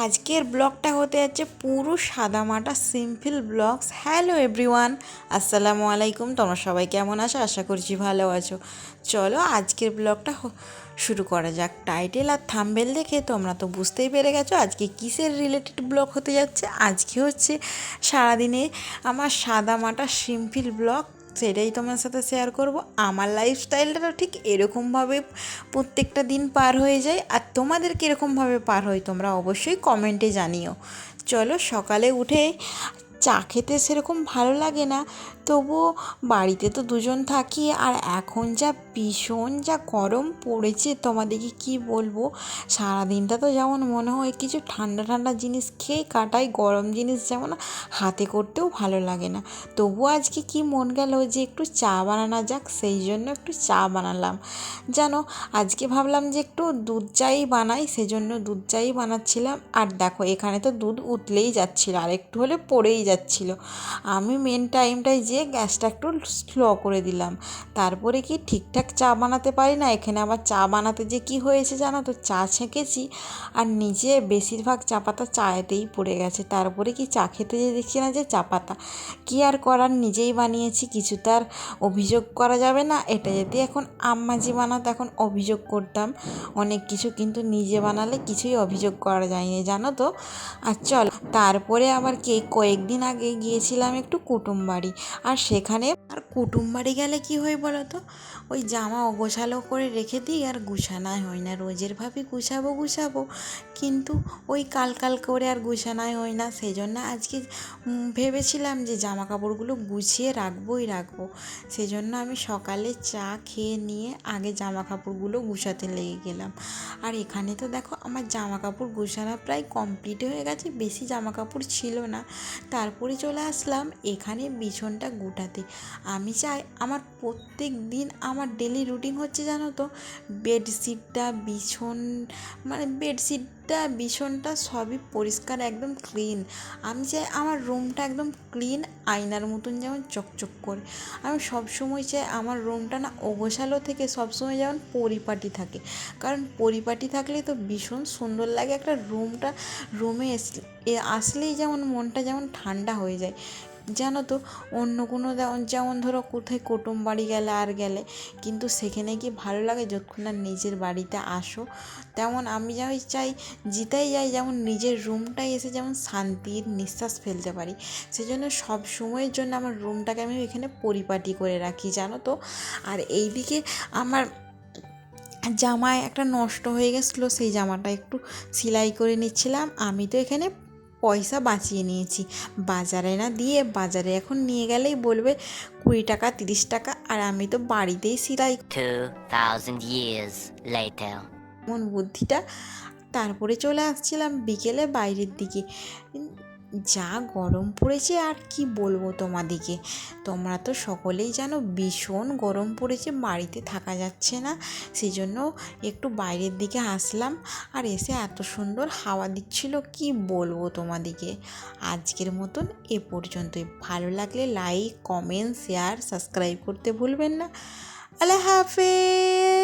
আজকের ব্লগটা হতে যাচ্ছে পুরো সাদামাটা সিম্পল ব্লগস। হ্যালো এভরিওয়ান আসসালামু আলাইকুম। তোমরা সবাই কেমন আছো? আশা করছি ভালো আছো। চলো আজকের ব্লগটা শুরু করা যাক। টাইটেল আর থাম্বেল দেখে তোমরা তো বুঝতেই পেরে গেছো আজকে কিসের রিলেটেড ব্লগ হতে যাচ্ছে? আজকে হচ্ছে সারাদিনে আমার সাদামাটা সিম্পল ব্লগ সেটাই তোমার সাথে শেয়ার করব। আমার লাইফস্টাইলটা ঠিক এরকমভাবে প্রত্যেকটা দিন পার হয়ে যায়। আর তোমাদের কীরকমভাবে পার হয় তোমরা অবশ্যই কমেন্টে জানিও। চলো সকালে উঠে চা খেতে সেরকম ভালো লাগে না। তবুও বাড়িতে তো দুজন থাকি আর এখন যা ভীষণ যা গরম পড়েছে তোমাদেরকে কি বলব? সারাদিনটা তো যেমন মনে হয় কিছু ঠান্ডা ঠান্ডা জিনিস খেয়ে কাটাই গরম জিনিস যেমন হাতে করতেও ভালো লাগে না। তবুও আজকে কি মন গেল যে একটু চা বানানো যাক, সেই জন্য একটু চা বানালাম। জানো, আজকে ভাবলাম যে একটু দুধ চাই বানাই, সেজন্য দুধ চাই বানাচ্ছিলাম। আর দেখো, এখানে তো দুধ উতলেই যাচ্ছিল, আর একটু হলে পড়েই যাচ্ছিল। আমি মেন টাইমটায় যে গ্যাসটা একটু স্লো করে দিলাম। তারপরে কি ঠিকঠাক চা বানাতে পারি না, এখানে আবার চা বানাতে যে কি হয়েছে জানো তো? চা ছেঁকেছি আর নিচে বেশিরভাগ চা পাতা চায়েতেই পড়ে গেছে। তারপরে কি চা খেতে যে দেখছি না যে চা পাতা। কী আর করার? নিজেই বানিয়েছি, কিছু তার অভিযোগ করা যাবে না। এটা যদি এখন আম্মাজি বানাতো এখন অভিযোগ করতাম। অনেক কিছু কিন্তু নিজে বানালে কিছুই অভিযোগ করা যায়নি, জানো তো? আর চল, তারপরে আবার কে? কয়েকদিন আগে গিয়েছিলাম একটু কুটুম বাড়ি আর সেখানে আর কুটুম বাড়ি গেলে কি হয় বলো তো? ওই জামা অগোছালো করে রেখে দিই আর গুছানাই হয় না। রোজের ভাবি গুছাবো গুছাবো, কিন্তু ওই কাল কাল করে আর গুছানাই হয় না। সেই জন্য আজকে ভেবেছিলাম যে জামা কাপড়গুলো গুছিয়ে রাখবোই রাখব। সেই জন্য আমি সকালে চা খেয়ে নিয়ে আগে জামা কাপড়গুলো গুছাতে লেগে গেলাম। আর এখানে তো দেখো আমার জামা কাপড় গুছানো প্রায় কমপ্লিট হয়ে গেছে, বেশি জামা কাপড় ছিল না। তারপরে চলে আসলাম এখানে বিছনটা গুটাতে। আমি চাই আমার প্রত্যেক দিন আমার ডেলি রুটিন হচ্ছে জানো তো? বেডশিটটা বিছন মানে বেডশিটটা বিছনটা সবই পরিষ্কার, একদম ক্লিন আমি চাই আমার রুমটা একদম ক্লিন আয়নার মতন যেমন চকচক করে। আমি সবসময় চাই আমার রুমটা না অগোছালো থেকে সবসময় যেমন পরিপাটি থাকে। কারণ পরিপাটি থাকলে তো ভীষণ সুন্দর লাগে একটা রুমটা রুমে আসলেই যেমন মনটা যেমন ঠান্ডা হয়ে যায়। জানো তো, অন্য কোনো যেমন ধরো কোথায় কুটুম বাড়ি গেলে আর গেলে, কিন্তু সেখানে কি ভালো লাগে যতক্ষণ না নিজের বাড়িতে আসো। তেমন আমি যাই চাই জিতাই যাই, যেমন নিজের রুমটায় এসে যেমন শান্তির নিঃশ্বাস ফেলতে পারি। সেজন্য সব সময়ের জন্য আমার রুমটাকে আমি এখানে পরিপাটি করে রাখি, জানো তো। আর এইদিকে আমার জামায় একটা নষ্ট হয়ে গেছিল, সেই জামাটা একটু সেলাই করে নিচ্ছিলাম। আমি তো এখানে পয়সা বাঁচিয়ে নিয়েছি। বাজারে না দিয়ে বাজারে এখন নিয়ে গেলেই বলবে কুড়ি টাকা তিরিশ টাকা আর আমি তো বাড়িতেই সেলাই 2,000 years বুদ্ধিটা তারপরে চলে আসছিলাম বিকেলে বাইরের দিকে। যা গরম পড়েছে আর কি বলব তোমাদিকে। তোমরা তো সকলেই জানো ভীষণ গরম পড়েছে, বাড়িতে থাকা যাচ্ছে না সেই জন্য একটু বাইরের দিকে আসলাম আর এসে এত সুন্দর হাওয়া দিচ্ছিল কি বলব তোমাদিকে। আজকের মতন এ পর্যন্তই। ভালো লাগলে লাইক কমেন্ট শেয়ার সাবস্ক্রাইব করতে ভুলবেন না। আল্লাহ হাফেজ!